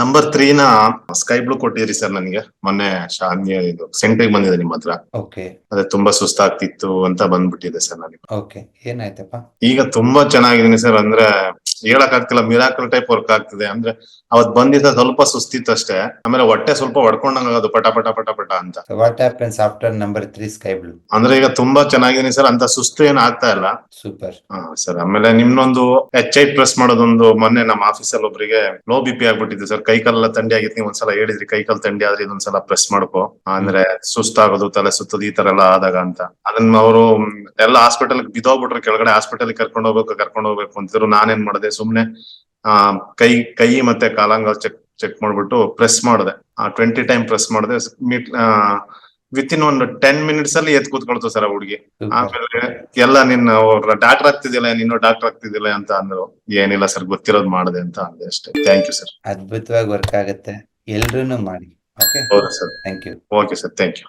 ನಂಬರ್ನ sky blue ಕೊಟ್ಟಿದ್ರಿ sir ನನಗೆ. ಮೊನ್ನೆ ಇದು ಸೆಂಟ್ರಿಗೆ ಬಂದಿದೆ ನಿಮ್ಮ ಹತ್ರ. ಓಕೆ ಅದೇ ತುಂಬಾ ಸುಸ್ತಾಗ್ತಿತ್ತು ಅಂತ ಬಂದ್ಬಿಟ್ಟಿದೆ ಸರ್ ನನಗೆ. ಓಕೆ ಏನಾಯ್ತಪ್ಪ? ಈಗ ತುಂಬಾ ಚೆನ್ನಾಗಿದ್ದೀನಿ ಸರ್ ಅಂದ್ರೆ ಹೇಳಕ್ ಆಗ್ತಿಲ್ಲ ಮಿರಾಕಲ್ ಟೈಪ್ ವರ್ಕ್ ಆಗ್ತಿದೆ. ಅಂದ್ರೆ ಅವತ್ ಬಂದಿದ್ದ ಸ್ವಲ್ಪ ಸುಸ್ತಿತ್ತು ಅಷ್ಟೇ. ಆಮೇಲೆ ಹೊಟ್ಟೆ ಸ್ವಲ್ಪ ಹೊಡ್ಕೊಂಡಂಗ ಆಗೋದು ಪಟ ಪಟ ಪಟ ಪಟ ಅಂತ. What happens after number three sky blue ಅಂದ್ರೆ ಈಗ ತುಂಬಾ ಚೆನ್ನಾಗಿದ್ದೀನಿ ಸರ್. ಅಂತ ಸುಸ್ತು ಏನ್ ಆಗ್ತಾ ಇಲ್ಲ. ಸೂಪರ್ ಹಾ ಸರ್. ಆಮೇಲೆ ನಿಮ್ನೊಂದು ಎಚ್ ಐ ಪ್ರೆಸ್ ಮಾಡೋದೊಂದು ಮೊನ್ನೆ ನಮ್ಮ ಆಫೀಸಲ್ಲಿ ಒಬ್ಬರಿಗೆ ಲೋ ಬಿ ಪಿ ಆಗ್ಬಿಟ್ಟಿದ್ದು ಸರ್. ಕೈ ಕಾಲೆಲ್ಲ ತಂಡಿ ಆಗಿತ್ತು. ನೀವು ಒಂದ್ಸಲ ಹೇಳಿದ್ರಿ ಕೈ ಕಾಲು ತಂಡಿ ಆದ್ರೆ ಇದೊಂದ್ಸಲ ಪ್ರೆಸ್ ಮಾಡ್ಕೋ. ಅಂದ್ರೆ ಸುಸ್ತಾಗೋದು ತಲೆ ಸುತ್ತೋದು ಈ ತರ ಎಲ್ಲ ಆದಾಗ ಅಂತ. ಅದನ್ನ ಅವರು ಎಲ್ಲ ಹಾಸ್ಪಿಟಲ್ ಬಿದ್ದೋಗ್ಬಿಟ್ರು. ಕೆಳಗಡೆ ಹಾಸ್ಪಿಟಲ್ ಕರ್ಕೊಂಡು ಹೋಗ್ಬೇಕು ಕರ್ಕೊಂಡು ಹೋಗ್ಬೇಕು ಅಂತಿದ್ರು. ನಾನೇನ್ ಮಾಡಿದೆ? ಸುಮ್ನೆ ಆ ಕೈ ಕೈ ಮತ್ತೆ ಕಾಲಾಂಗ ಚೆಕ್ ಚೆಕ್ ಮಾಡ್ಬಿಟ್ಟು ಪ್ರೆಸ್ ಮಾಡಿದೆ. ಆ ಟ್ವೆಂಟಿ ಟೈಮ್ ಪ್ರೆಸ್ ಮಾಡಿದೆ. ವಿತ್ ಇನ್ ಒಂದು ಟೆನ್ ಮಿನಿಟ್ಸ್ ಅಲ್ಲಿ ಎತ್ ಕೂತ್ಕೊಳ್ತು ಸರ್ ಆ ಹುಡುಗಿ. ಆಮೇಲೆ ಎಲ್ಲ ನಿನ್ನ ಡಾಕ್ಟರ್ ಆಗ್ತಿದಿಲ್ಲ ನೀನು ಡಾಕ್ಟರ್ ಆಗ್ತಿದಿಲ್ಲ ಅಂತ ಅಂದ್ರು. ಏನಿಲ್ಲ ಸರ್ ಗೊತ್ತಿರೋದ್ ಮಾಡಿದೆ ಅಂತ ಅಂದೆ ಅಷ್ಟೇ. ಥ್ಯಾಂಕ್ ಯು ಸರ್ ಅದ್ಭುತವಾಗಿ ವರ್ಕ್ ಆಗುತ್ತೆ. ಎಲ್ರೂ ಮಾಡಿ. ಓಕೆ ಹೌದಾ sir thank you okay sir thank you